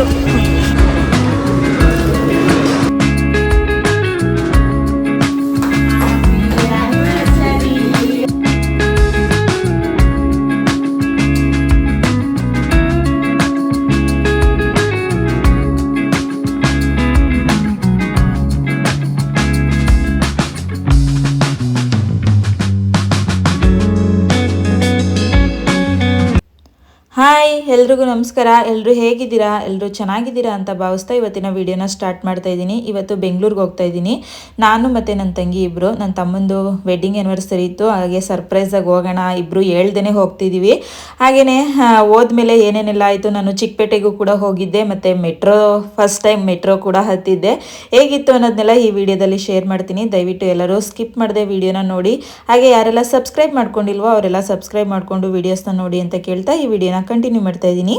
Late ನಮಸ್ಕಾರ. ಎಲ್ಲರೂ ಹೇಗಿದ್ದೀರಾ? ಎಲ್ಲರೂ ಚೆನ್ನಾಗಿದ್ದೀರಾ ಅಂತ ಭಾವಿಸ್ತಾ ಇವತ್ತಿನ ವಿಡಿಯೋನ ಸ್ಟಾರ್ಟ್ ಮಾಡ್ತಾ ಇದ್ದೀನಿ. ಇವತ್ತು ಬೆಂಗಳೂರಿಗೆ ಹೋಗ್ತಾ ಇದ್ದೀನಿ. ನಾನು ಮತ್ತು ನನ್ನ ತಂಗಿ ಇಬ್ಬರು ನನ್ನ ತಮ್ಮಂದು ವೆಡ್ಡಿಂಗ್ ಆ್ಯನಿವರ್ಸರಿ ಇತ್ತು. ಹಾಗೆ ಸರ್ಪ್ರೈಸಾಗಿ ಹೋಗೋಣ. ಇಬ್ಬರು ಹೇಳ್ದೇ ಹೋಗ್ತಿದ್ದೀವಿ ಹಾಗೆಯೇ ಹೋದ್ಮೇಲೆ ಏನೇನೆಲ್ಲ ಆಯಿತು? ನಾನು ಚಿಕ್ಕಪೇಟೆಗೂ ಕೂಡ ಹೋಗಿದ್ದೆ. ಮತ್ತು ಮೆಟ್ರೋ ಫಸ್ಟ್ ಟೈಮ್ ಮೆಟ್ರೋ ಕೂಡ ಹತ್ತಿದ್ದೆ. ಹೇಗಿತ್ತು ಅನ್ನೋದನ್ನೆಲ್ಲ ಈ ವಿಡಿಯೋದಲ್ಲಿ ಶೇರ್ ಮಾಡ್ತೀನಿ. ದಯವಿಟ್ಟು ಎಲ್ಲರೂ ಸ್ಕಿಪ್ ಮಾಡದೆ ವಿಡಿಯೋನ ನೋಡಿ. ಹಾಗೆ ಯಾರೆಲ್ಲ ಸಬ್ಸ್ಕ್ರೈಬ್ ಮಾಡ್ಕೊಂಡಿಲ್ವೋ, ಅವರೆಲ್ಲ ಸಬ್ಸ್ಕ್ರೈಬ್ ಮಾಡಿಕೊಂಡು ವೀಡಿಯೋಸ್ನ ನೋಡಿ ಅಂತ ಕೇಳ್ತಾ ಈ ವಿಡಿಯೋನ ಕಂಟಿನ್ಯೂ ಮಾಡ್ತಾ ಇದ್ದೀನಿ.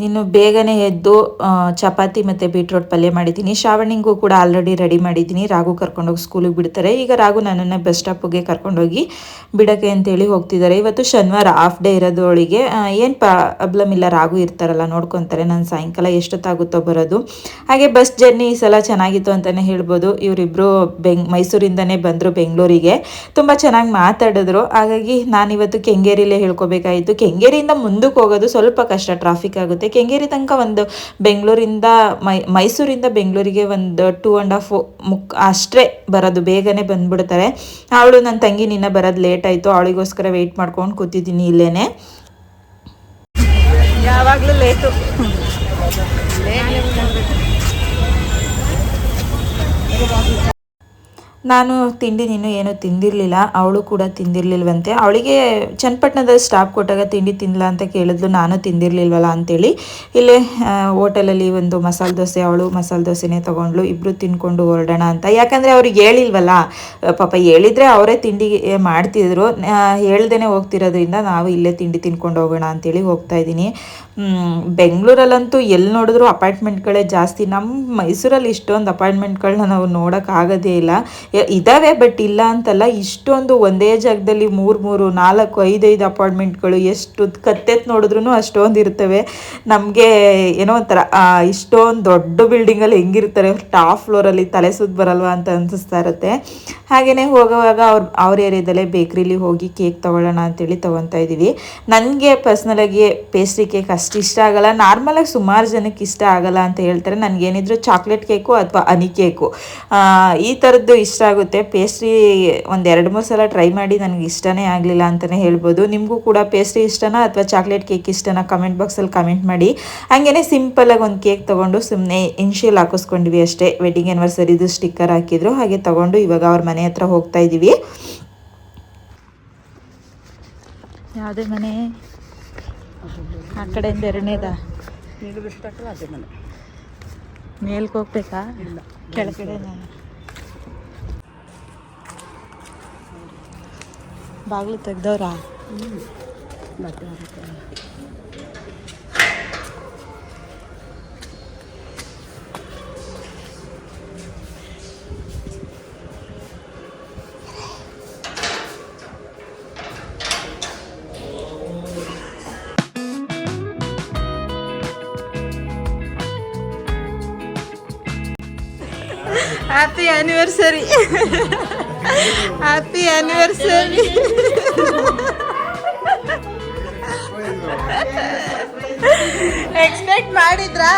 ನೀನು ಬೇಗನೆ ಎದ್ದು ಚಪಾತಿ ಮತ್ತು ಬೀಟ್ರೋಟ್ ಪಲ್ಯ ಮಾಡಿದ್ದೀನಿ. ಶ್ರಾವಣಿಗೂ ಕೂಡ ಆಲ್ರೆಡಿ ರೆಡಿ ಮಾಡಿದ್ದೀನಿ. ರಾಗು ಕರ್ಕೊಂಡೋಗಿ ಸ್ಕೂಲಿಗೆ ಬಿಡ್ತಾರೆ. ಈಗ ರಾಗು ನನ್ನನ್ನು ಬಸ್ ಸ್ಟಾಪಿಗೆ ಕರ್ಕೊಂಡೋಗಿ ಬಿಡಕ್ಕೆ ಅಂತೇಳಿ ಹೋಗ್ತಿದ್ದಾರೆ. ಇವತ್ತು ಶನಿವಾರ ಹಾಫ್ ಡೇ ಇರೋದು ಅವಳಿಗೆ. ಏನು ಪ್ರಾಬ್ಲಮ್ ಇಲ್ಲ ರಾಗು ಇರ್ತಾರಲ್ಲ, ನೋಡ್ಕೊತಾರೆ. ನಾನು ಸಾಯಂಕಾಲ ಎಷ್ಟೊತ್ತಾಗುತ್ತೋ ಬರೋದು. ಹಾಗೆ ಬಸ್ ಜರ್ನಿ ಈ ಸಲ ಚೆನ್ನಾಗಿತ್ತು ಅಂತಲೇ ಹೇಳ್ಬೋದು. ಇವರಿಬ್ಬರು ಬೆಂಗ್, ಮೈಸೂರಿಂದನೇ ಬಂದರು ಬೆಂಗಳೂರಿಗೆ. ತುಂಬ ಚೆನ್ನಾಗಿ ಮಾತಾಡಿದ್ರು. ಹಾಗಾಗಿ ನಾನಿವತ್ತು ಕೆಂಗೇರಿಲೇ ಹೇಳ್ಕೊಬೇಕಾಯಿತು. ಕೆಂಗೇರಿಯಿಂದ ಮುಂದಕ್ಕೆ ಹೋಗೋದು ಸ್ವಲ್ಪ ಕಷ್ಟ. ಟ್ರಾಫಿಕ್ ಆಗುತ್ತೆ. ಕೆಂಗೇರಿ ತನಕ ಒಂದು ಬೆಂಗಳೂರಿಂದ ಮೈ, ಮೈಸೂರಿಂದ ಬೆಂಗಳೂರಿಗೆ ಒಂದು ಟೂ ಆ್ಯಂಡ್ ಹಾಫ್ ಮುಕ್, ಅಷ್ಟೇ ಬರೋದು. ಬೇಗನೆ ಬಂದ್ಬಿಡ್ತಾರೆ. ಅವಳು ನನ್ನ ತಂಗಿ ನಿನ್ನ ಬರೋದು ಲೇಟ್ ಆಯಿತು. ಅವಳಿಗೋಸ್ಕರ ವೆಯ್ಟ್ ಮಾಡ್ಕೊಂಡು ಕೂತಿದ್ದೀನಿ ಇಲ್ಲೇ ಯಾವಾಗಲೂ ಲೇಟು ನಾನು ತಿಂಡಿ ನೀನು ಏನು ತಿಂದಿರಲಿಲ್ಲ, ಅವಳು ಕೂಡ ತಿಂದಿರಲಿಲ್ವಂತೆ. ಅವಳಿಗೆ ಚನ್ನಪಟ್ಟಣದಲ್ಲಿ ಸ್ಟಾಪ್ ಕೊಟ್ಟಾಗ ತಿಂಡಿ ತಿನ್ನಲ್ಲ ಅಂತ ಕೇಳಿದ್ಲು, ನಾನು ತಿಂದಿರಲಿಲ್ವಲ್ಲ ಅಂತೇಳಿ. ಇಲ್ಲೇ ಹೋಟೆಲಲ್ಲಿ ಒಂದು ಮಸಾಲೆ ದೋಸೆ, ಅವಳು ಮಸಾಲೆ ದೋಸೆನೇ ತೊಗೊಂಡ್ಲು ಇಬ್ಬರು ತಿನ್ಕೊಂಡು ಹೊರಡೋಣ ಅಂತ. ಯಾಕಂದರೆ ಅವ್ರಿಗೆ ಹೇಳಿಲ್ವಲ್ಲ ಪಾಪ ಹೇಳಿದರೆ ಅವರೇ ತಿಂಡಿ ಮಾಡ್ತಿದ್ರು. ಹೇಳ್ದೇ ಹೋಗ್ತಿರೋದ್ರಿಂದ ನಾವು ಇಲ್ಲೇ ತಿಂಡಿ ತಿನ್ಕೊಂಡು ಹೋಗೋಣ ಅಂತೇಳಿ ಹೋಗ್ತಾ ಇದ್ದೀನಿ. ಬೆಂಗಳೂರಲ್ಲಂತೂ ಎಲ್ಲಿ ನೋಡಿದ್ರು ಅಪಾರ್ಟ್ಮೆಂಟ್ಗಳೇ ಜಾಸ್ತಿ. ನಮ್ಮ ಮೈಸೂರಲ್ಲಿ ಇಷ್ಟೊಂದು ಅಪಾರ್ಟ್ಮೆಂಟ್ಗಳನ್ನ ನಾವು ನೋಡೋಕ್ಕಾಗೋದೇ ಇಲ್ಲ. ಇದ್ದಾವೆ ಬಟ್ ಇಲ್ಲ ಅಂತಲ್ಲ, ಇಷ್ಟೊಂದು ಒಂದೇ ಜಾಗದಲ್ಲಿ ಮೂರು ಮೂರು, ನಾಲ್ಕು ಐದೈದು ಅಪಾರ್ಟ್ಮೆಂಟ್ಗಳು ಎಷ್ಟು ಕತ್ತೆತ್ ನೋಡಿದ್ರು ಅಷ್ಟೊಂದು ಇರ್ತವೆ. ನಮಗೆ ಏನೋ ಒಂಥರ ಇಷ್ಟೊಂದು ದೊಡ್ಡ ಬಿಲ್ಡಿಂಗಲ್ಲಿ ಹೆಂಗಿರ್ತಾರೆ, ಟಾಪ್ ಫ್ಲೋರಲ್ಲಿ ತಲೆ ಸುತ್ತ ಬರಲ್ವಾ ಅಂತ ಅನಿಸ್ತಾ ಇರುತ್ತೆ. ಹಾಗೆಯೇ ಹೋಗುವಾಗ ಅವ್ರ ಅವ್ರ ಏರಿಯಾದಲ್ಲೇ ಬೇಕ್ರಿಲಿ ಹೋಗಿ ಕೇಕ್ ತೊಗೊಳ್ಳೋಣ ಅಂತೇಳಿ ತೊಗೊತಾ ಇದ್ದೀವಿ ನನಗೆ ಪರ್ಸ್ನಲಾಗಿ ಪೇಸ್ಟ್ರಿ ಕೇಕ್ ಅಷ್ಟು ಇಷ್ಟ ಆಗಲ್ಲ. ನಾರ್ಮಲಾಗಿ ಸುಮಾರು ಜನಕ್ಕೆ ಇಷ್ಟ ಆಗಲ್ಲ ಅಂತ ಹೇಳ್ತಾರೆ. ನನಗೇನಿದ್ರು ಚಾಕ್ಲೇಟ್ ಕೇಕು ಅಥವಾ ಅನಿ ಕೇಕು ಈ ಥರದ್ದು ಇಷ್ಟ ಆಗುತ್ತೆ. ಪೇಸ್ಟ್ರಿ ಒಂದು ಎರಡು, ಮೂರು ಸಲ ಟ್ರೈ ಮಾಡಿ ನನಗೆ ಇಷ್ಟನೇ ಆಗಲಿಲ್ಲ ಅಂತಲೇ ಹೇಳ್ಬೋದು. ನಿಮಗೂ ಕೂಡ ಪೇಸ್ಟ್ರಿ ಇಷ್ಟನಾ ಅಥವಾ ಚಾಕ್ಲೇಟ್ ಕೇಕ್ ಇಷ್ಟನಾ ಕಮೆಂಟ್ ಬಾಕ್ಸಲ್ಲಿ ಕಮೆಂಟ್ ಮಾಡಿ. ಹಾಗೆಯೇ ಸಿಂಪಲಾಗಿ ಒಂದು ಕೇಕ್ ತೊಗೊಂಡು ಸುಮ್ಮನೆ ಇನ್ಶಿಯಲ್ ಹಾಕಿಸ್ಕೊಂಡ್ವಿ ಅಷ್ಟೇ. ವೆಡ್ಡಿಂಗ್ ಆ್ಯನಿವರ್ಸರಿದು ಸ್ಟಿಕ್ಕರ್ ಹಾಕಿದ್ರು. ಹಾಗೆ ತೊಗೊಂಡು ಇವಾಗ ಅವ್ರ ಮನೆ ಹತ್ರ ಹೋಗ್ತಾ ಇದ್ದೀವಿ ಯಾವುದೇ ಮನೆ? ಆ ಕಡೆಯಿಂದ ಎರಡನೇದ? ನೀರು ಬಿಟ್ಬಿಟ್ರೆ ಅದೇ ಮನೆ ಹೋಗ್ಬೇಕಾ ಇಲ್ಲ ಕೆಳಗಡೆ ಬಾಗಿಲು ತೆಗ್ದವ್ರಾ? ಬಟ್ಟೆ happy anniversary happy anniversary expect ಮಾಡಿದ್ರಾ?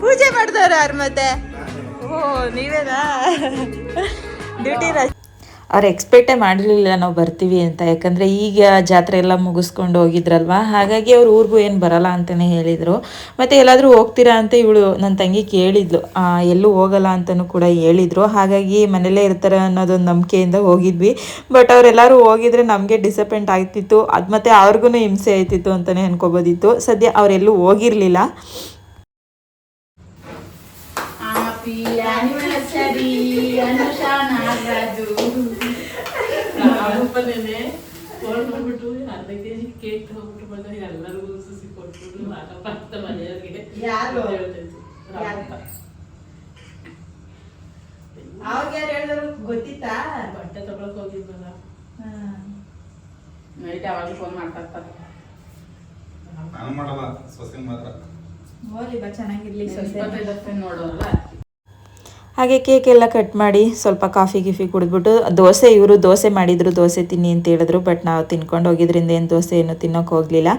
ಪೂಜೆ ಮಾಡಿದವ್ರು ಯಾರು ಮತ್ತೆ ಓ ನೀವೇನಾ? ಡ್ಯೂಟಿ ಅವ್ರು ಎಕ್ಸ್ಪೆಕ್ಟೇ ಮಾಡಿರಲಿಲ್ಲ ನಾವು ಬರ್ತೀವಿ ಅಂತ. ಯಾಕಂದರೆ ಈಗ ಜಾತ್ರೆ ಎಲ್ಲ ಮುಗಿಸ್ಕೊಂಡು ಹೋಗಿದ್ರಲ್ವಾ? ಹಾಗಾಗಿ ಅವ್ರು ಊರಿಗೂ ಏನು ಬರಲ್ಲ ಅಂತಲೇ ಹೇಳಿದರು. ಮತ್ತು ಎಲ್ಲಾದರೂ ಹೋಗ್ತೀರಾ ಅಂತ ಇವಳು ನನ್ನ ತಂಗಿ ಕೇಳಿದ್ಲು. ಎಲ್ಲೂ ಹೋಗಲ್ಲ ಅಂತಲೂ ಕೂಡ ಹೇಳಿದರು. ಹಾಗಾಗಿ ಮನೇಲೇ ಇರ್ತಾರೆ ಅನ್ನೋದೊಂದು ನಂಬಿಕೆಯಿಂದ ಹೋಗಿದ್ವಿ. ಬಟ್ ಅವರೆಲ್ಲರೂ ಹೋಗಿದ್ರೆ ನಮಗೆ ಡಿಸಪಾಯಿಂಟ್ ಆಗ್ತಿತ್ತು. ಅದು ಮತ್ತು ಅವ್ರಿಗೂ ಹಿಂಸೆ ಆಯ್ತಿತ್ತು ಅಂತಲೇ ಅನ್ಕೋಬೋದಿತ್ತು. ಸದ್ಯ ಅವರೆಲ್ಲೂ ಹೋಗಿರಲಿಲ್ಲ. ನಾಗಪ್ಪನೇನೆ ಫೋನ್ ಮಾಡ್ಬಿಟ್ಟು ಅರ್ಧ ಕೆ ಜಿ ಕೇಕ್ ಹೋಗ್ಬಿಟ್ಟು ಎಲ್ಲರಿಗೂ ಸುಸಿ ಕೊಟ್ಬಿಟ್ಟು ನಾಗಪ್ಪ ಅಂತ ಮನೆಯವ್ರಿಗೆ ಯಾರು? ಹೇಳಿದ್ರು ಗೊತ್ತಿತ್ತಾ? ಬಟ್ಟೆ ತಗೊಳಕ್ ಹೋಗಿದ್ವಲ್ಲ ಹ್ಮ್. ನೈಟ್ ಅವಾಗ ಫೋನ್ ಮಾಡ್ತಾ ಇರ್ತಾರೆ. ನಾನು ಮಾಡಲ್ಲ ಸೊಸೆ ಮಾತ್ರ. ಚೆನ್ನಾಗಿರ್ಲಿ ಸ್ವಲ್ಪ ನೋಡೋಲ್ಲ ಹಾಗೆ ಕೇಕ್ ಎಲ್ಲ ಕಟ್ ಮಾಡಿ ಸ್ವಲ್ಪ ಕಾಫಿ ಗಿಫಿ ಕುಡಿದ್ಬಿಟ್ಟು ದೋಸೆ, ಇವರು ದೋಸೆ ಮಾಡಿದರು, ದೋಸೆ ತಿನ್ನಿ ಅಂತ ಹೇಳಿದ್ರು ಬಟ್ ನಾವು ತಿನ್ಕೊಂಡು ಹೋಗಿದ್ರಿಂದ ಏನು ದೋಸೆ, ಏನು ತಿನ್ನೋಕೆ ಹೋಗಲಿಲ್ಲ.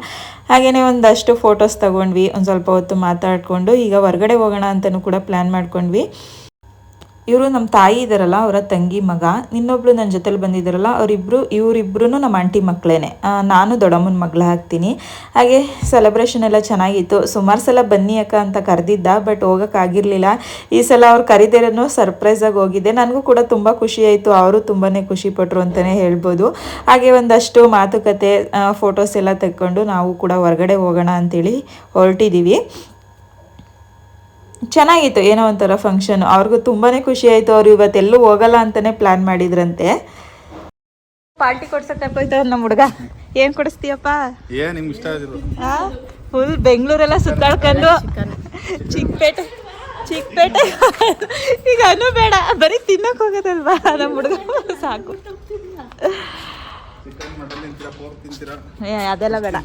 ಹಾಗೆಯೇ ಒಂದಷ್ಟು ಫೋಟೋಸ್ ತಗೊಂಡ್ವಿ, ಒಂದು ಸ್ವಲ್ಪ ಹೊತ್ತು ಮಾತಾಡಿಕೊಂಡು ಈಗ ಹೊರಗಡೆ ಹೋಗೋಣ ಅಂತಲೂ ಕೂಡ ಪ್ಲ್ಯಾನ್ ಮಾಡ್ಕೊಂಡ್ವಿ. ಇವರು ನಮ್ಮ ತಾಯಿ ಇದ್ದಾರಲ್ಲ ಅವರ ತಂಗಿ ಮಗ ಇನ್ನೊಬ್ಳು ನನ್ನ ಜೊತೆಲಿ ಬಂದಿದ್ದಾರಲ್ಲ ಅವರಿಬ್ಬರು ಇವರಿಬ್ರು ನಮ್ಮ ಆಂಟಿ ಮಕ್ಕಳೇನೆ ನಾನು ದೊಡ್ಡಮ್ಮನ ಮಗಳ ಹಾಕ್ತೀನಿ. ಹಾಗೆ ಸೆಲೆಬ್ರೇಷನ್ ಎಲ್ಲ ಚೆನ್ನಾಗಿತ್ತು. ಸುಮಾರು ಸಲ ಬನ್ನಿ ಅಕ್ಕ ಅಂತ ಕರೆದಿದ್ದ ಬಟ್ ಹೋಗೋಕ್ಕಾಗಿರಲಿಲ್ಲ ಈ ಸಲ ಅವ್ರು ಸರ್ಪ್ರೈಸ್ ಸರ್ಪ್ರೈಸಾಗಿ ಹೋಗಿದ್ದೆ ನನಗೂ ಕೂಡ ತುಂಬ ಖುಷಿ ಆಯಿತು. ಅವರು ತುಂಬಾ ಖುಷಿಪಟ್ಟರು ಅಂತಲೇ ಹೇಳ್ಬೋದು. ಹಾಗೆ ಒಂದಷ್ಟು ಮಾತುಕತೆ ಫೋಟೋಸ್ ಎಲ್ಲ ತೆಕ್ಕೊಂಡು ನಾವು ಕೂಡ ಹೊರಗಡೆ ಹೋಗೋಣ ಅಂತೇಳಿ ಹೊರಟಿದ್ದೀವಿ ಚೆನ್ನಾಗಿತ್ತು ಏನೋ ಒಂಥರ ಫಂಕ್ಷನ್ ಅವ್ರಿಗೂ ತುಂಬಾ ಖುಷಿ ಆಯಿತು. ಅವ್ರು ಇವತ್ತೆಲ್ಲೂ ಹೋಗಲ್ಲ ಅಂತಲೇ ಪ್ಲ್ಯಾನ್ ಮಾಡಿದ್ರಂತೆ. ಪಾರ್ಟಿ ಕೊಡ್ಸಕ್ ಹೋಯ್ತು ನಮ್ಮ ಹುಡುಗ. ಏನು ಕೊಡಿಸ್ತೀಯಪ್ಪ? ಫುಲ್ ಬೆಂಗಳೂರೆಲ್ಲ ಸುತ್ತಾಡ್ಕೊಂಡು ಚಿಕ್ಕಪೇಟೆ ಚಿಕ್ಕಪೇಟೆ ಈಗ ಅನು ಬೇಡ. ಬರೀ ತಿನ್ನಕ್ ಹೋಗೋದಲ್ವಾ ನಮ್ಮ ಹುಡುಗ? ಸಾಕು. ಅದೆಲ್ಲ ಬೇಡ.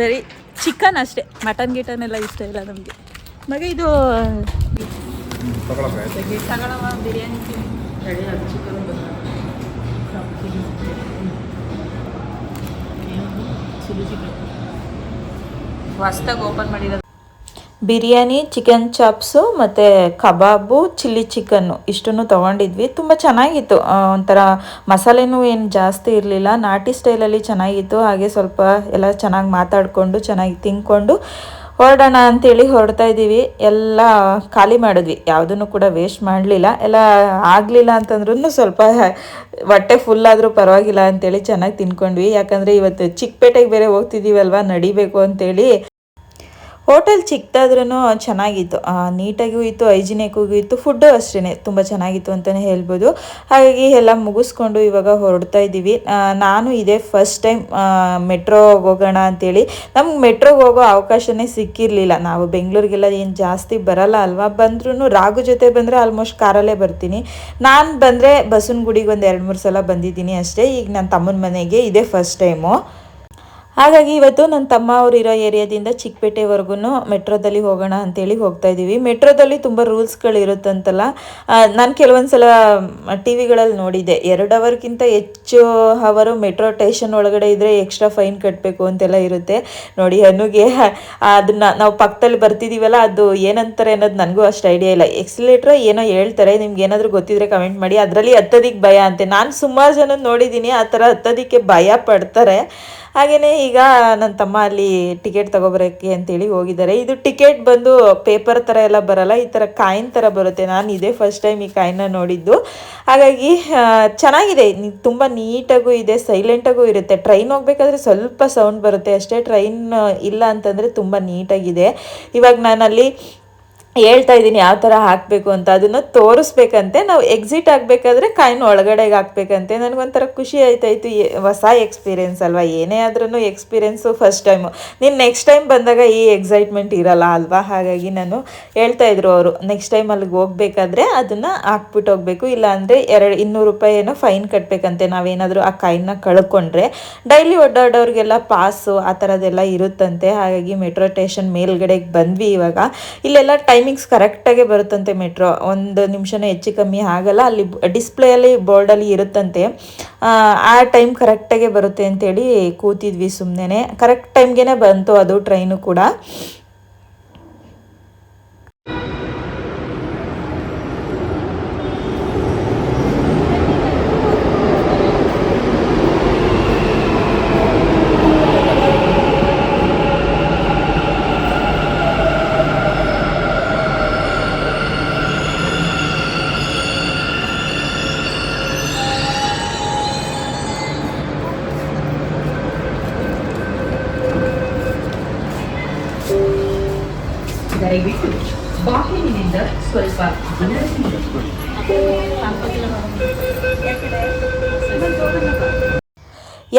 ಬರೀ ಚಿಕನ್ ಅಷ್ಟೇ. ಮಟನ್ ಗಿಟನ್ ಎಲ್ಲ ಇಷ್ಟ ಇಲ್ಲ ನಮಗೆ. ಮಗ ಇದು ಬಿರಿಯಾನಿ ಹೊಸ್ದಾಗಿ ಓಪನ್ ಮಾಡಿರೋದು. ಬಿರಿಯಾನಿ ಚಿಕನ್ ಚಾಪ್ಸು ಮತ್ತು ಕಬಾಬು ಚಿಲ್ಲಿ ಚಿಕನ್ನು ಇಷ್ಟನ್ನು ತೊಗೊಂಡಿದ್ವಿ. ತುಂಬ ಚೆನ್ನಾಗಿತ್ತು. ಒಂಥರ ಮಸಾಲೆನೂ ಏನು ಜಾಸ್ತಿ ಇರಲಿಲ್ಲ. ನಾಟಿ ಸ್ಟೈಲಲ್ಲಿ ಚೆನ್ನಾಗಿತ್ತು. ಹಾಗೆ ಸ್ವಲ್ಪ ಎಲ್ಲ ಚೆನ್ನಾಗಿ ಮಾತಾಡಿಕೊಂಡು ಚೆನ್ನಾಗಿ ತಿನ್ಕೊಂಡು ಹೊರಡೋಣ ಅಂತೇಳಿ ಹೊರಡ್ತಾ ಇದ್ದೀವಿ. ಎಲ್ಲ ಖಾಲಿ ಮಾಡಿದ್ವಿ. ಯಾವುದನ್ನು ಕೂಡ ವೇಸ್ಟ್ ಮಾಡಲಿಲ್ಲ. ಎಲ್ಲ ಆಗಲಿಲ್ಲ ಅಂತಂದ್ರೂ ಸ್ವಲ್ಪ ಹೊಟ್ಟೆ ಫುಲ್ ಆದರೂ ಪರವಾಗಿಲ್ಲ ಅಂತೇಳಿ ಚೆನ್ನಾಗಿ ತಿನ್ಕೊಂಡ್ವಿ. ಯಾಕಂದರೆ ಇವತ್ತು ಚಿಕ್ಕಪೇಟೆಗೆ ಬೇರೆ ಹೋಗ್ತಿದ್ದೀವಲ್ವ, ನಡಿಬೇಕು ಅಂತೇಳಿ ಹೋಟೆಲ್ ಚಿಕ್ಕದಾದ್ರೂ ಚೆನ್ನಾಗಿತ್ತು. ನೀಟಾಗೂ ಇತ್ತು ಹೈಜಿನಿಕ್ಕೂ ಇತ್ತು ಫುಡ್ಡು ಅಷ್ಟೇ ತುಂಬ ಚೆನ್ನಾಗಿತ್ತು ಅಂತಲೇ ಹೇಳ್ಬೋದು. ಹಾಗಾಗಿ ಎಲ್ಲ ಮುಗಿಸ್ಕೊಂಡು ಇವಾಗ ಹೊರಡ್ತಾ ಇದ್ದೀವಿ. ನಾನು ಇದೇ ಫಸ್ಟ್ ಟೈಮ್ ಮೆಟ್ರೋ ಹೋಗೋಣ ಅಂತೇಳಿ. ನಮ್ಗೆ ಮೆಟ್ರೋಗೆ ಹೋಗೋ ಅವಕಾಶನೇ ಸಿಕ್ಕಿರಲಿಲ್ಲ. ನಾವು ಬೆಂಗಳೂರಿಗೆಲ್ಲ ಏನು ಜಾಸ್ತಿ ಬರಲ್ಲ ಅಲ್ವಾ? ಬಂದ್ರೂ ರಾಗು ಜೊತೆ ಬಂದರೆ ಆಲ್ಮೋಸ್ಟ್ ಕಾರಲ್ಲೇ ಬರ್ತೀನಿ. ನಾನು ಬಂದರೆ ಬಸವನಗುಡಿಗೆ ಒಂದು ಎರಡು ಮೂರು ಸಲ ಬಂದಿದ್ದೀನಿ ಅಷ್ಟೇ. ಈಗ ನನ್ನ ತಮ್ಮನ ಮನೆಗೆ ಇದೇ ಫಸ್ಟ್ ಟೈಮು ಹಾಗಾಗಿ ಇವತ್ತು ನನ್ನ ತಮ್ಮ ಅವ್ರು ಏರಿಯಾದಿಂದ ಚಿಕ್ಕಪೇಟೆವರೆಗೂ ಮೆಟ್ರೋದಲ್ಲಿ ಹೋಗೋಣ ಅಂತೇಳಿ ಹೋಗ್ತಾ ಇದ್ದೀವಿ. ಮೆಟ್ರೋದಲ್ಲಿ ತುಂಬ ರೂಲ್ಸ್ಗಳು ಇರುತ್ತಂತಲ್ಲ ನಾನು ಕೆಲವೊಂದು ಸಲ ಟಿ ವಿಗಳಲ್ಲಿ ನೋಡಿದ್ದೆ. ಎರಡು ಅವರ್ಗಿಂತ ಹೆಚ್ಚು ಅವರು ಮೆಟ್ರೋ ಸ್ಟೇಷನ್ ಒಳಗಡೆ ಇದ್ದರೆ ಎಕ್ಸ್ಟ್ರಾ ಫೈನ್ ಕಟ್ಟಬೇಕು ಅಂತೆಲ್ಲ ಇರುತ್ತೆ. ನೋಡಿ ಹನುಗೆ ಅದನ್ನು ನಾವು ಪಕ್ಕದಲ್ಲಿ ಬರ್ತಿದ್ದೀವಲ್ಲ ಅದು ಏನಂತಾರೆ ಅನ್ನೋದು ನನಗೂ ಅಷ್ಟು ಐಡಿಯಾ ಇಲ್ಲ. ಎಕ್ಸಿಲೇಟ್ರ್ ಏನೋ ಹೇಳ್ತಾರೆ, ನಿಮ್ಗೆ ಏನಾದರೂ ಗೊತ್ತಿದ್ರೆ ಕಮೆಂಟ್ ಮಾಡಿ. ಅದರಲ್ಲಿ ಹತ್ತೋದಿಕ್ಕೆ ಭಯ ಅಂತೆ. ನಾನು ಸುಮಾರು ಜನ ನೋಡಿದ್ದೀನಿ, ಆ ಥರ ಹತ್ತೋದಿಕ್ಕೆ ಭಯ ಪಡ್ತಾರೆ. ಹಾಗೆಯೇ ಈಗ ನನ್ನ ತಮ್ಮ ಅಲ್ಲಿ ಟಿಕೆಟ್ ತಗೋಬರೋಕ್ಕೆ ಅಂತೇಳಿ ಹೋಗಿದ್ದಾರೆ. ಇದು ಟಿಕೆಟ್ ಬಂದು ಪೇಪರ್ ಥರ ಎಲ್ಲ ಬರಲ್ಲ, ಈ ಥರ ಕಾಯಿನ್ ಥರ ಬರುತ್ತೆ. ನಾನು ಇದೇ ಫಸ್ಟ್ ಟೈಮ್ ಈ ಕಾಯಿನ್ನ ನೋಡಿದ್ದು. ಹಾಗಾಗಿ ಚೆನ್ನಾಗಿದೆ. ತುಂಬ ನೀಟಾಗೂ ಇದೆ ಸೈಲೆಂಟಾಗೂ ಇರುತ್ತೆ. ಟ್ರೈನ್ ಹೋಗ್ಬೇಕಾದ್ರೆ ಸ್ವಲ್ಪ ಸೌಂಡ್ ಬರುತ್ತೆ. ಅಷ್ಟೇ ಟ್ರೈನ್ ಇಲ್ಲ ಅಂತಂದರೆ ತುಂಬ ನೀಟಾಗಿದೆ. ಇವಾಗ ನಾನಲ್ಲಿ ಹೇಳ್ತಾ ಇದ್ದೀನಿ, ಯಾವ ಥರ ಹಾಕಬೇಕು ಅಂತ ಅದನ್ನು ತೋರಿಸ್ಬೇಕಂತೆ. ನಾವು ಎಕ್ಸಿಟ್ ಆಗಬೇಕಾದ್ರೆ ಕಾಯಿನ ಒಳಗಡೆಗೆ ಹಾಕ್ಬೇಕಂತೆ. ನನಗೊಂಥರ ಖುಷಿ ಆಯ್ತಾಯಿತು. ಹೊಸ ಎಕ್ಸ್ಪೀರಿಯೆನ್ಸ್ ಅಲ್ವಾ? ಏನೇ ಆದ್ರೂ ಎಕ್ಸ್ಪೀರಿಯೆನ್ಸು ಫಸ್ಟ್ ಟೈಮು ನೀನು ನೆಕ್ಸ್ಟ್ ಟೈಮ್ ಬಂದಾಗ ಈ ಎಕ್ಸೈಟ್ಮೆಂಟ್ ಇರಲ್ಲ ಅಲ್ವಾ? ಹಾಗಾಗಿ ನಾನು ಹೇಳ್ತಾ ಇದ್ರು ಅವರು ನೆಕ್ಸ್ಟ್ ಟೈಮ್ ಅಲ್ಲಿಗೆ ಹೋಗ್ಬೇಕಾದ್ರೆ ಅದನ್ನು ಹಾಕ್ಬಿಟ್ಟು ಹೋಗಬೇಕು. ಇಲ್ಲ ಅಂದರೆ ಎರಡು, ಇನ್ನೂರು ರೂಪಾಯಿ ಏನೋ ಫೈನ್ ಕಟ್ಟಬೇಕಂತೆ ನಾವೇನಾದರೂ ಆ ಕಾಯಿನ ಕಳ್ಕೊಂಡ್ರೆ. ಡೈಲಿ ಓಡಾಡೋರಿಗೆಲ್ಲ ಪಾಸು ಆ ಥರದ್ದೆಲ್ಲ ಇರುತ್ತಂತೆ. ಹಾಗಾಗಿ ಮೆಟ್ರೋ ಸ್ಟೇಷನ್ ಮೇಲ್ಗಡೆಗೆ ಬಂದ್ವಿ ಇವಾಗ. ಇಲ್ಲೆಲ್ಲ ಟೈಮಿಂಗ್ಸ್ ಕರೆಕ್ಟಾಗೆ ಬರುತ್ತಂತೆ ಮೆಟ್ರೋ ಒಂದು ನಿಮಿಷನೇ ಹೆಚ್ಚು ಕಮ್ಮಿ ಆಗಲ್ಲ. ಅಲ್ಲಿ ಡಿಸ್ಪ್ಲೇಯಲ್ಲಿ ಬೋರ್ಡಲ್ಲಿ ಇರುತ್ತಂತೆ. ಆ, ಟೈಮ್ ಕರೆಕ್ಟಾಗೆ ಬರುತ್ತೆ ಅಂತೇಳಿ ಕೂತಿದ್ವಿ ಸುಮ್ಮನೆ ಕರೆಕ್ಟ್ ಟೈಮ್ಗೆ ಬಂತು ಅದು ಟ್ರೈನು ಕೂಡ.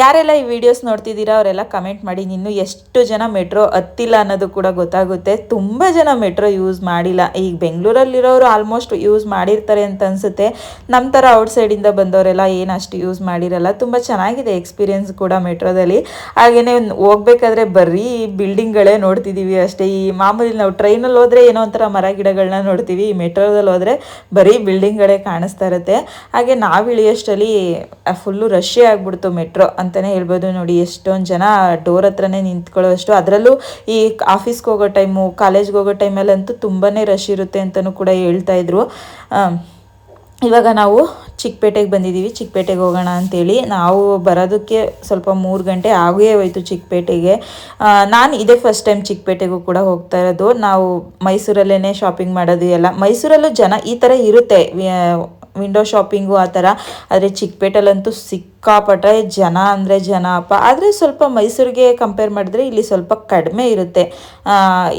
ಯಾರೆಲ್ಲ ಈ ವಿಡಿಯೋಸ್ ನೋಡ್ತಿದ್ದೀರಾ ಅವರೆಲ್ಲ ಕಮೆಂಟ್ ಮಾಡಿ ನೀನು ಎಷ್ಟು ಜನ ಮೆಟ್ರೋ ಹತ್ತಿಲ್ಲ ಅನ್ನೋದು ಕೂಡ ಗೊತ್ತಾಗುತ್ತೆ. ತುಂಬ ಜನ ಮೆಟ್ರೋ ಯೂಸ್ ಮಾಡಿಲ್ಲ. ಈಗ ಬೆಂಗಳೂರಲ್ಲಿರೋರು ಆಲ್ಮೋಸ್ಟ್ ಯೂಸ್ ಮಾಡಿರ್ತಾರೆ ಅಂತ ಅನಿಸುತ್ತೆ. ನಮ್ಮ ಥರ ಔಟ್ಸೈಡಿಂದ ಬಂದವರೆಲ್ಲ ಏನು ಅಷ್ಟು ಯೂಸ್ ಮಾಡಿರಲ್ಲ. ತುಂಬ ಚೆನ್ನಾಗಿದೆ ಎಕ್ಸ್ಪೀರಿಯನ್ಸ್ ಕೂಡ ಮೆಟ್ರೋದಲ್ಲಿ ಹಾಗೆಯೇ ಹೋಗ್ಬೇಕಾದ್ರೆ ಬರೀ ಬಿಲ್ಡಿಂಗ್ಗಳೇ ನೋಡ್ತಿದ್ದೀವಿ ಅಷ್ಟೇ. ಈ ಮಾಮೂಲಿ ನಾವು ಟ್ರೈನಲ್ಲಿ ಹೋದರೆ ಏನೋ ಒಂಥರ ಮರ ಗಿಡಗಳನ್ನ ನೋಡ್ತೀವಿ. ಈ ಮೆಟ್ರೋದಲ್ಲಿ ಹೋದರೆ ಬರೀ ಬಿಲ್ಡಿಂಗ್ಗಳೇ ಕಾಣಿಸ್ತಾ ಇರುತ್ತೆ. ಹಾಗೆ ನಾವು ಇಳಿಯೋಷ್ಟರಲ್ಲಿ ಫುಲ್ಲು ರಶ್ಶೇ ಆಗ್ಬಿಡ್ತು ಮೆಟ್ರೋ ಅಂತಲೇ ಹೇಳ್ಬೋದು ನೋಡಿ, ಎಷ್ಟೊಂದು ಜನ ಡೋರ್ ಹತ್ರನೇ ನಿಂತ್ಕೊಳ್ಳೋಷ್ಟು ಅದರಲ್ಲೂ ಈ ಆಫೀಸ್ಗೆ ಹೋಗೋ ಟೈಮು ಕಾಲೇಜ್ಗೆ ಹೋಗೋ ಟೈಮಲ್ಲಂತೂ ತುಂಬಾ ರಶ್ ಇರುತ್ತೆ ಅಂತಲೂ ಕೂಡ ಹೇಳ್ತಾ ಇದ್ರು. ಇವಾಗ ನಾವು ಚಿಕ್ಕಪೇಟೆಗೆ ಬಂದಿದ್ದೀವಿ ಚಿಕ್ಕಪೇಟೆಗೆ ಹೋಗೋಣ ಅಂತೇಳಿ. ನಾವು ಬರೋದಕ್ಕೆ ಸ್ವಲ್ಪ ಮೂರು ಗಂಟೆ ಆಗೇ ಹೋಯ್ತು ಚಿಕ್ಕಪೇಟೆಗೆ. ನಾನು ಇದೇ ಫಸ್ಟ್ ಟೈಮ್ ಚಿಕ್ಕಪೇಟೆಗೂ ಕೂಡ ಹೋಗ್ತಾ ಇರೋದು. ನಾವು ಮೈಸೂರಲ್ಲೇ ಶಾಪಿಂಗ್ ಮಾಡೋದು ಎಲ್ಲ. ಮೈಸೂರಲ್ಲೂ ಜನ ಈ ಥರ ಇರುತ್ತೆ. ವಿಂಡೋ ಶಾಪಿಂಗು ಆ ಥರ. ಆದರೆ ಚಿಕ್ಕಪೇಟೆಲಂತೂ ಸಿಕ್ಕಾಪಟ್ಟೆ ಜನ ಅಂದರೆ ಜನ ಅಪ್ಪ ಆದರೆ ಸ್ವಲ್ಪ ಮೈಸೂರಿಗೆ ಕಂಪೇರ್ ಮಾಡಿದ್ರೆ ಇಲ್ಲಿ ಸ್ವಲ್ಪ ಕಡಿಮೆ ಇರುತ್ತೆ.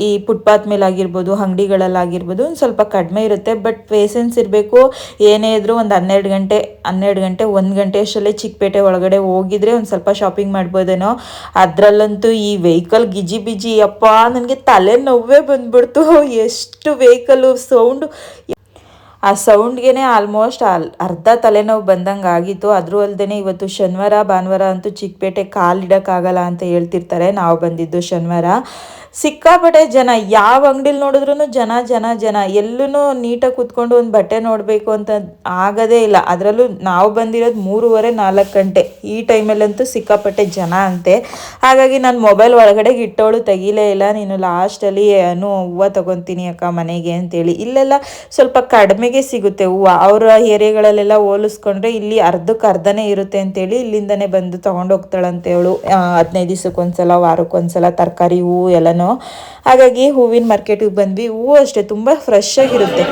ಈ ಫುಟ್ಪಾತ್ ಮೇಲೆ ಆಗಿರ್ಬೋದು ಅಂಗಡಿಗಳಲ್ಲಾಗಿರ್ಬೋದು ಒಂದು ಸ್ವಲ್ಪ ಕಡಿಮೆ ಇರುತ್ತೆ. ಬಟ್ ಪೇಸೆನ್ಸ್ ಇರಬೇಕು. ಏನೇ ಇದ್ರೂ ಒಂದು ಹನ್ನೆರಡು ಗಂಟೆ ಹನ್ನೆರಡು ಗಂಟೆ, ಒಂದು ಗಂಟೆ ಅಷ್ಟರಲ್ಲೇ ಚಿಕ್ಕಪೇಟೆ ಒಳಗಡೆ ಹೋಗಿದ್ರೆ ಒಂದು ಸ್ವಲ್ಪ ಶಾಪಿಂಗ್ ಮಾಡ್ಬೋದೇನೋ. ಅದರಲ್ಲಂತೂ ಈ ವೆಹಿಕಲ್ ಗಿಜಿ ಬಿಜಿ, ಅಪ್ಪ, ನನಗೆ ತಲೆ ನೋವೇ ಬಂದ್ಬಿಡ್ತು. ಎಷ್ಟು ವೆಹಿಕಲ್ಲು ಸೌಂಡು ಆ ಸೌಂಡ್ಗೆನೆ ಆಲ್ಮೋಸ್ಟ್ ಅಲ್ ಅರ್ಧ ತಲೆನೋವು ಬಂದಂಗೆ ಆಗಿತ್ತು. ಅದ್ರೂ ಅಲ್ಲದೆ ಇವತ್ತು ಶನಿವಾರ, ಭಾನುವಾರ ಅಂತೂ ಚಿಕ್ಕಪೇಟೆ ಕಾಲಿಡೋಕ್ಕಾಗಲ್ಲ ಅಂತ ಹೇಳ್ತಿರ್ತಾರೆ. ನಾವು ಬಂದಿದ್ದು ಶನಿವಾರ. ಸಿಕ್ಕಾಪಟ್ಟೆ ಜನ, ಯಾವ ಅಂಗಡಿಲಿ ನೋಡಿದ್ರು ಜನ ಜನ ಜನ. ಎಲ್ಲೂ ನೀಟಾಗಿ ಕೂತ್ಕೊಂಡು ಒಂದು ಬಟ್ಟೆ ನೋಡಬೇಕು ಅಂತ ಆಗೋದೇ ಇಲ್ಲ. ಅದರಲ್ಲೂ ನಾವು ಬಂದಿರೋದು ಮೂರುವರೆ, ನಾಲ್ಕು ಗಂಟೆ. ಈ ಟೈಮಲ್ಲಂತೂ ಸಿಕ್ಕಾಪಟ್ಟೆ ಜನ ಅಂತೆ. ಹಾಗಾಗಿ ನಾನು ಮೊಬೈಲ್ ಒಳಗಡೆ ಇಟ್ಟವಳು ತೆಗೀಲೇ ಇಲ್ಲ. ನೀನು ಲಾಸ್ಟಲ್ಲಿ ಏನು ಹೂವು ತೊಗೊತೀನಿ ಅಕ್ಕ ಮನೆಗೆ ಅಂತೇಳಿ. ಇಲ್ಲೆಲ್ಲ ಸ್ವಲ್ಪ ಕಡಿಮೆಗೆ ಸಿಗುತ್ತೆ ಹೂವು. ಅವರ ಏರಿಯಾಗಳಲ್ಲೆಲ್ಲ ಹೋಲಿಸ್ಕೊಂಡ್ರೆ ಇಲ್ಲಿ ಅರ್ಧಕ್ಕೆ ಅರ್ಧನೇ ಇರುತ್ತೆ ಅಂತೇಳಿ ಇಲ್ಲಿಂದನೇ ಬಂದು ತೊಗೊಂಡು ಹೋಗ್ತಾಳಂತೆ ಅವಳು. ಹದಿನೈದು ದಿವಸಕ್ಕೊಂದ್ಸಲ, ವಾರಕ್ಕೊಂದ್ಸಲ ತರಕಾರಿ ಹೂವು ಎಲ್ಲನೂ ಹಾಗಾಗಿ ಹೂವಿನ ಮಾರ್ಕೆಟಿಗೆ ಬಂದ್ವಿ. ಹೂವು ಅಷ್ಟೇ ತುಂಬ ಫ್ರೆಶ್ ಆಗಿರುತ್ತೆ.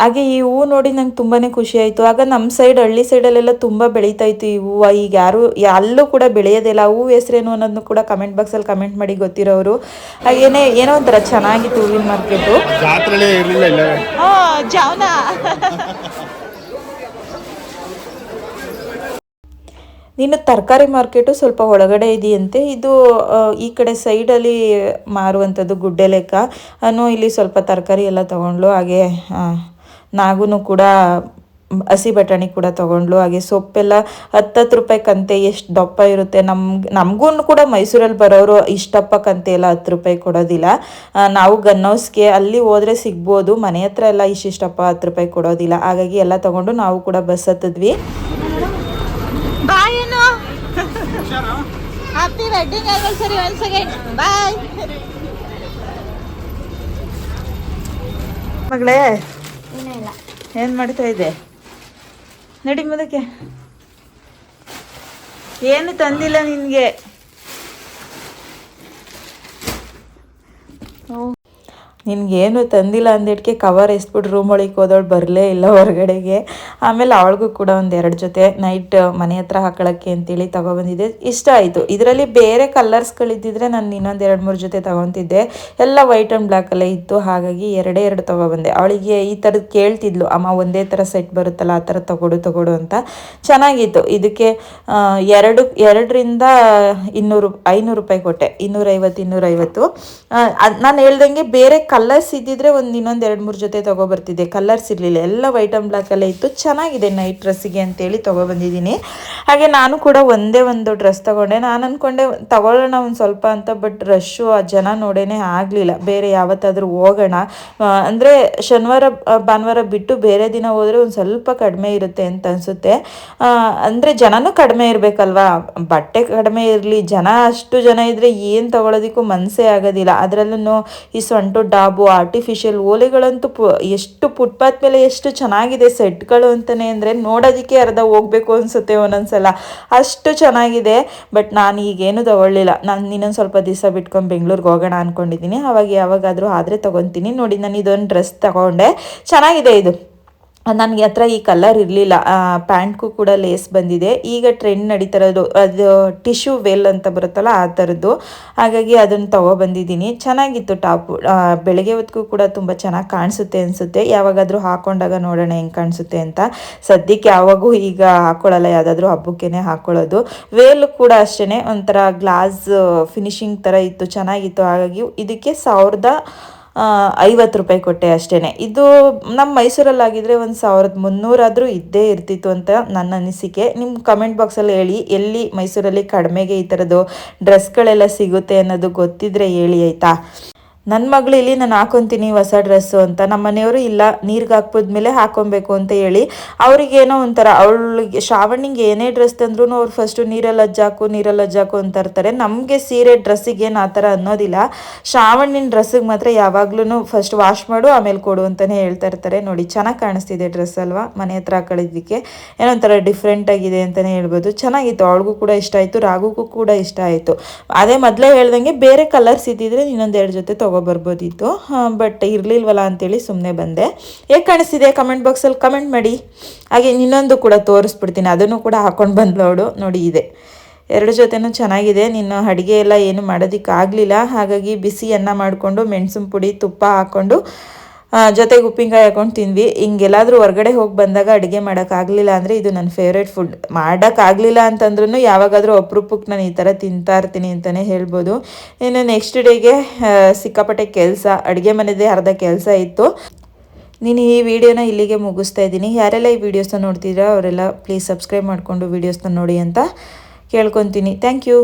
ಹಾಗೆ ಈ ಹೂವು ನೋಡಿ ನಂಗೆ ತುಂಬಾ ಖುಷಿ ಆಯಿತು. ಆಗ ನಮ್ಮ ಸೈಡ್ ಹಳ್ಳಿ ಸೈಡಲ್ಲೆಲ್ಲ ತುಂಬ ಬೆಳೀತಾ ಇತ್ತು ಈ ಹೂವು. ಈಗ ಯಾರು ಅಲ್ಲೂ ಕೂಡ ಬೆಳೆಯೋದಿಲ್ಲ. ಹೂವು ಹೆಸ್ರೇನು ಅನ್ನೋದನ್ನು ಕೂಡ ಕಮೆಂಟ್ ಬಾಕ್ಸಲ್ಲಿ ಕಮೆಂಟ್ ಮಾಡಿ ಗೊತ್ತಿರೋರು. ಹಾಗೇನೆ ಏನೋ ಒಂಥರ ಚೆನ್ನಾಗಿತ್ತು ಹೂವಿನ ಮಾರ್ಕೆಟು ಜಾವನ. ನೀನು ತರಕಾರಿ ಮಾರ್ಕೆಟು ಸ್ವಲ್ಪ ಒಳಗಡೆ ಇದೆಯಂತೆ. ಇದು ಈ ಕಡೆ ಸೈಡಲ್ಲಿ ಮಾರುವಂಥದ್ದು ಗುಡ್ಡೆ ಲೆಕ್ಕ ಅನ್ನು ಇಲ್ಲಿ ಸ್ವಲ್ಪ ತರಕಾರಿ ಎಲ್ಲ ತಗೊಂಡ್ಲು ಹಾಗೆ ನಾಗೂ ಕೂಡ ಹಸಿ ಬಟಾಣಿ ಕೂಡ ತಗೊಂಡ್ಲು ಹಾಗೆ ಸೊಪ್ಪೆಲ್ಲ ಹತ್ತತ್ತು ರೂಪಾಯಿ ಕಂತೆ ಎಷ್ಟು ದಪ್ಪ ಇರುತ್ತೆ ನಮ್ಗೆ ನಮಗೂ ಕೂಡ ಮೈಸೂರಲ್ಲಿ ಬರೋರು ಇಷ್ಟಪ್ಪ ಕಂತೆ ಎಲ್ಲ ಹತ್ತು ರೂಪಾಯಿ ಕೊಡೋದಿಲ್ಲ. ನಾವು ಗನ್ ಹೌಸ್ಗೆ ಅಲ್ಲಿ ಹೋದರೆ ಸಿಗ್ಬೋದು ಮನೆ ಹತ್ರ ಎಲ್ಲ ಇಷ್ಟಿಷ್ಟಪ್ಪ ಹತ್ತು ರೂಪಾಯಿ ಕೊಡೋದಿಲ್ಲ. ಹಾಗಾಗಿ ಎಲ್ಲ ತಗೊಂಡು ನಾವು ಕೂಡ ಬಸ್ ಹತ್ತಿದ್ವಿ. ಮಗಳೇ ಏನು ಮಾಡ್ತಾ ಇದೆ ನಡಿ ಮುಂದಕ್ಕೆ. ಏನು ತಂದಿಲ್ಲ ನಿನಗೆ. ನಿನ್ಗೇನು ತಂದಿಲ್ಲ ಅಂದಿಟ್ಕೆ ಕವರ್ ಎಸ್ಬಿಟ್ಟು ರೂಮ್ ಒಳಗೆ ಹೋದವಳು ಬರಲೇ ಇಲ್ಲ ಹೊರಗಡೆಗೆ. ಆಮೇಲೆ ಅವಳಿಗೂ ಕೂಡ ಒಂದು ಎರಡು ಜೊತೆ ನೈಟ್ ಮನೆ ಹತ್ರ ಹಾಕೊಳ್ಳೋಕ್ಕೆ ಅಂತೇಳಿ ತೊಗೊಬಂದಿದ್ದೆ. ಇಷ್ಟ ಆಯಿತು. ಇದರಲ್ಲಿ ಬೇರೆ ಕಲರ್ಸ್ಗಳಿದ್ದಿದ್ರೆ ನಾನು ಇನ್ನೊಂದು ಎರಡು ಮೂರು ಜೊತೆ ತೊಗೊತಿದ್ದೆ. ಎಲ್ಲ ವೈಟ್ ಆ್ಯಂಡ್ ಬ್ಲ್ಯಾಕಲ್ಲೇ ಇತ್ತು. ಹಾಗಾಗಿ ಎರಡೇ ಎರಡು ತೊಗೊಬಂದೆ. ಅವಳಿಗೆ ಈ ಥರದ್ದು ಕೇಳ್ತಿದ್ಲು. ಅಮ್ಮ, ಒಂದೇ ಥರ ಸೆಟ್ ಬರುತ್ತಲ್ಲ, ಆ ಥರ ತಗೊಡು ತಗೊಡು ಅಂತ. ಚೆನ್ನಾಗಿತ್ತು. ಇದಕ್ಕೆ ಎರಡು, ಎರಡರಿಂದ ಇನ್ನೂರು, ಐನೂರು ರೂಪಾಯಿ ಕೊಟ್ಟೆ. ಇನ್ನೂರೈವತ್ತು ಇನ್ನೂರೈವತ್ತು. ನಾನು ಹೇಳ್ದಂಗೆ ಬೇರೆ ಕಲರ್ಸ್ ಇದ್ದಿದ್ರೆ ಒಂದು ಇನ್ನೊಂದು ಎರಡು ಮೂರು ಜೊತೆ ತೊಗೊಬರ್ತಿದ್ದೆ ಕಲರ್ಸ್ ಇರಲಿಲ್ಲ. ಎಲ್ಲ ವೈಟ್ ಆ್ಯಂಡ್ ಬ್ಲ್ಯಾಕಲ್ಲೇ ಇತ್ತು. ಚೆನ್ನಾಗಿದೆ ನೈಟ್ ಡ್ರೆಸ್ಸಿಗೆ ಅಂತೇಳಿ ತೊಗೊಬಂದಿದ್ದೀನಿ ಹಾಗೆ ನಾನು ಕೂಡ ಒಂದೇ ಒಂದು ಡ್ರೆಸ್ ತಗೊಂಡೆ. ನಾನು ಅಂದ್ಕೊಂಡೆ ತಗೊಳ್ಳೋಣ ಒಂದು ಸ್ವಲ್ಪ ಅಂತ ಬಟ್ ರಶ್ಶು ಆ ಜನ ನೋಡೇನೆ ಆಗಲಿಲ್ಲ. ಬೇರೆ ಯಾವತ್ತಾದರೂ ಹೋಗೋಣ. ಅಂದರೆ ಶನಿವಾರ ಭಾನುವಾರ ಬಿಟ್ಟು ಬೇರೆ ದಿನ ಹೋದರೆ ಒಂದು ಸ್ವಲ್ಪ ಕಡಿಮೆ ಇರುತ್ತೆ ಅಂತ ಅನಿಸುತ್ತೆ. ಅಂದರೆ ಜನನೂ ಕಡಿಮೆ ಇರಬೇಕಲ್ವಾ? ಬಟ್ಟೆ ಕಡಿಮೆ ಇರಲಿ. ಜನ ಅಷ್ಟು ಜನ ಇದ್ದರೆ ಏನು ತೊಗೊಳೋದಕ್ಕೂ ಮನಸ್ಸೇ ಆಗೋದಿಲ್ಲ. ಅದರಲ್ಲೂ ಈ ಸೊಂಟು ಡಾಬು ಆರ್ಟಿಫಿಷಿಯಲ್ ಓಲೆಗಳಂತೂ ಪು, ಎಷ್ಟು ಫುಟ್ಪಾತ್ ಮೇಲೆ ಎಷ್ಟು ಚೆನ್ನಾಗಿದೆ ಸೆಟ್ಗಳು ಅಂತಲೇ ಅಂದರೆ ನೋಡೋದಕ್ಕೆ ಅರ್ಧ ಹೋಗ್ಬೇಕು ಅನಿಸುತ್ತೆ ಒಂದೊಂದ್ಸಲ. ಅಷ್ಟು ಚೆನ್ನಾಗಿದೆ, ಬಟ್ ನಾನು ಈಗೇನು ತಗೊಳ್ಳಿಲ್ಲ. ನಾನು ಇನ್ನೊಂದು ಸ್ವಲ್ಪ ದಿವಸ ಬಿಟ್ಕೊಂಡು ಬೆಂಗಳೂರಿಗೆ ಹೋಗೋಣ ಅಂದ್ಕೊಂಡಿದ್ದೀನಿ ಅವಾಗ ಯಾವಾಗಾದರೂ ಆದರೆ ತೊಗೊತೀನಿ. ನೋಡಿ, ನಾನು ಇದೊಂದು ಡ್ರೆಸ್ ತಗೊಂಡೆ. ಚೆನ್ನಾಗಿದೆ ಇದು. ನನಗೆ ಹತ್ರ ಈ ಕಲರ್ ಇರಲಿಲ್ಲ. ಪ್ಯಾಂಟ್ಗೂ ಕೂಡ ಲೇಸ್ ಬಂದಿದೆ. ಈಗ ಟ್ರೆಂಡ್ ನಡೀತಾ ಇರೋದು ಅದು ಟಿಶ್ಯೂ ವೆಲ್ ಅಂತ ಬರುತ್ತಲ್ಲ, ಆ ಥರದ್ದು. ಹಾಗಾಗಿ ಅದನ್ನು ತೊಗೊಬಂದಿದ್ದೀನಿ ಚೆನ್ನಾಗಿತ್ತು ಟಾಪು. ಬೆಳಗ್ಗೆ ಹೊತ್ತಿಗೂ ಕೂಡ ತುಂಬ ಚೆನ್ನಾಗಿ ಕಾಣಿಸುತ್ತೆ ಅನಿಸುತ್ತೆ. ಯಾವಾಗಾದರೂ ಹಾಕೊಂಡಾಗ ನೋಡೋಣ ಹೆಂಗೆ ಕಾಣಿಸುತ್ತೆ ಅಂತ. ಸದ್ಯಕ್ಕೆ ಯಾವಾಗೂ ಈಗ ಹಾಕೊಳ್ಳಲ್ಲ, ಯಾವುದಾದ್ರೂ ಹಬ್ಬಕ್ಕೇ ಹಾಕ್ಕೊಳ್ಳೋದು ವೇಲ್ ಕೂಡ ಅಷ್ಟೇ ಒಂಥರ ಗ್ಲಾಸ್ ಫಿನಿಶಿಂಗ್ ಥರ ಇತ್ತು. ಚೆನ್ನಾಗಿತ್ತು. ಹಾಗಾಗಿ ಇದಕ್ಕೆ ಸಾವಿರದ ಐವತ್ತು ರೂಪಾಯಿ ಕೊಟ್ಟೆ ಅಷ್ಟೇ ಇದು ನಮ್ಮ ಮೈಸೂರಲ್ಲಾಗಿದ್ದರೆ ಒಂದು ಸಾವಿರದ ಮುನ್ನೂರಾದರೂ ಇದ್ದೇ ಇರ್ತಿತ್ತು ಅಂತ ನನ್ನ ಅನಿಸಿಕೆ. ನಿಮ್ಮ ಕಮೆಂಟ್ ಬಾಕ್ಸಲ್ಲಿ ಹೇಳಿ, ಎಲ್ಲಿ ಮೈಸೂರಲ್ಲಿ ಕಡಿಮೆಗೆ ಈ ಥರದ್ದು ಡ್ರೆಸ್ಗಳೆಲ್ಲ ಸಿಗುತ್ತೆ ಅನ್ನೋದು ಗೊತ್ತಿದ್ರೆ ಹೇಳಿ ಆಯಿತಾ? ನನ್ನ ಮಗಳು ಇಲ್ಲಿ, ನಾನು ಹಾಕೊತೀನಿ ಹೊಸ ಡ್ರೆಸ್ಸು ಅಂತ. ನಮ್ಮ ಮನೆಯವರು ಇಲ್ಲ, ನೀರಿಗೆ ಹಾಕ್ಬೋದ್ಮೇಲೆ ಹಾಕೊಬೇಕು ಅಂತ ಹೇಳಿ ಅವ್ರಿಗೇನೋ ಒಂಥರ, ಅವಳಿಗೆ ಶ್ರಾವಣಿಗೆ ಏನೇ ಡ್ರೆಸ್ ತಂದ್ರೂ ಅವ್ರು ಫಸ್ಟು ನೀರಲ್ಲಿ ಅಜ್ಜಾಕು ನೀರಲ್ಲಿ ಅಜ್ಜಾಕು ಅಂತ ಇರ್ತಾರೆ. ನಮಗೆ ಸೀರೆ ಡ್ರೆಸ್ಸಿಗೆ ಏನು ಆ ಥರ ಅನ್ನೋದಿಲ್ಲ ಶ್ರಾವಣಿನ ಡ್ರೆಸ್ಸಿಗೆ ಮಾತ್ರ ಯಾವಾಗ್ಲೂ ಫಸ್ಟ್ ವಾಶ್ ಮಾಡು, ಆಮೇಲೆ ಕೊಡು ಅಂತಲೇ ಹೇಳ್ತಾ ಇರ್ತಾರೆ. ನೋಡಿ, ಚೆನ್ನಾಗಿ ಕಾಣಿಸ್ತಿದೆ ಡ್ರೆಸ್ ಅಲ್ವಾ? ಮನೆ ಹತ್ರ ಹಾಕೊಳ್ಳೋದಕ್ಕೆ ಏನೋ ಒಂಥರ ಡಿಫ್ರೆಂಟ್ ಆಗಿದೆ ಅಂತಲೇ ಹೇಳ್ಬೋದು. ಚೆನ್ನಾಗಿತ್ತು, ಅವಳಿಗೂ ಕೂಡ ಇಷ್ಟ ಆಯಿತು ರಾಗುಗೂ ಕೂಡ ಇಷ್ಟ ಆಯಿತು. ಅದೇ ಮೊದಲೇ ಹೇಳ್ದಂಗೆ ಬೇರೆ ಕಲರ್ಸ್ ಇದ್ದಿದ್ರೆ ಇನ್ನೊಂದು ಎರಡು ಜೊತೆ ತೊಗೊಬರ್ಬೋದಿತ್ತು. ಬಟ್ ಇರಲಿಲ್ವಲ್ಲ ಅಂತೇಳಿ ಸುಮ್ಮನೆ ಬಂದೆ. ಹೇಗೆ ಕಾಣಿಸ್ತಿದೆ ಕಮೆಂಟ್ ಬಾಕ್ಸಲ್ಲಿ ಕಮೆಂಟ್ ಮಾಡಿ. ಹಾಗೆ ಇನ್ನೊಂದು ಕೂಡ ತೋರಿಸ್ಬಿಡ್ತೀನಿ. ಅದನ್ನು ಕೂಡ ಹಾಕೊಂಡು ಬಂದ್ಲೋಡು ನೋಡಿ ಇದೆ. ಎರಡು ಜೊತೆನೂ ಚೆನ್ನಾಗಿದೆ. ನಿನ್ನ ಅಡುಗೆ ಎಲ್ಲ ಏನು ಮಾಡೋದಕ್ಕಾಗಲಿಲ್ಲ. ಹಾಗಾಗಿ ಬಿಸಿ ಅನ್ನ ಮಾಡಿಕೊಂಡು ಮೆಣಸಿನ ಪುಡಿ ತುಪ್ಪ ಹಾಕ್ಕೊಂಡು ಜೊತೆಗೆ ಉಪ್ಪಿನಕಾಯಿ ಹಾಕೊಂಡು ತಿಂದ್ವಿ. ಹಿಂಗೆಲ್ಲಾದರೂ ಹೊರಗಡೆ ಹೋಗಿ ಬಂದಾಗ ಅಡುಗೆ ಮಾಡೋಕ್ಕಾಗಲಿಲ್ಲ ಅಂದರೆ ಇದು ನನ್ನ ಫೇವ್ರೇಟ್ ಫುಡ್ ಮಾಡೋಕ್ಕಾಗಲಿಲ್ಲ ಅಂತಂದ್ರೂ ಯಾವಾಗಾದರೂ ಅಪರೂಪಕ್ಕೆ ನಾನು ಈ ಥರ ತಿಂತಾ ಇರ್ತೀನಿ ಅಂತಲೇ ಹೇಳ್ಬೋದು. ಇನ್ನು ನೆಕ್ಸ್ಟ್ ಡೇಗೆ ಸಿಕ್ಕಾಪಟ್ಟೆ ಕೆಲಸ. ಅಡುಗೆ ಮನೆದೇ ಅರ್ಧ ಕೆಲಸ ಇತ್ತು. ನೀನು ಈ ವಿಡಿಯೋನ ಇಲ್ಲಿಗೆ ಮುಗಿಸ್ತಾ ಇದ್ದೀನಿ. ಯಾರೆಲ್ಲ ಈ ವಿಡಿಯೋಸ್ನ ನೋಡ್ತಿದ್ದೀರಾ, ಅವರೆಲ್ಲ ಪ್ಲೀಸ್ ಸಬ್ಸ್ಕ್ರೈಬ್ ಮಾಡಿಕೊಂಡು ವೀಡಿಯೋಸ್ನ ನೋಡಿ ಅಂತ ಕೇಳ್ಕೊತೀನಿ. Thank you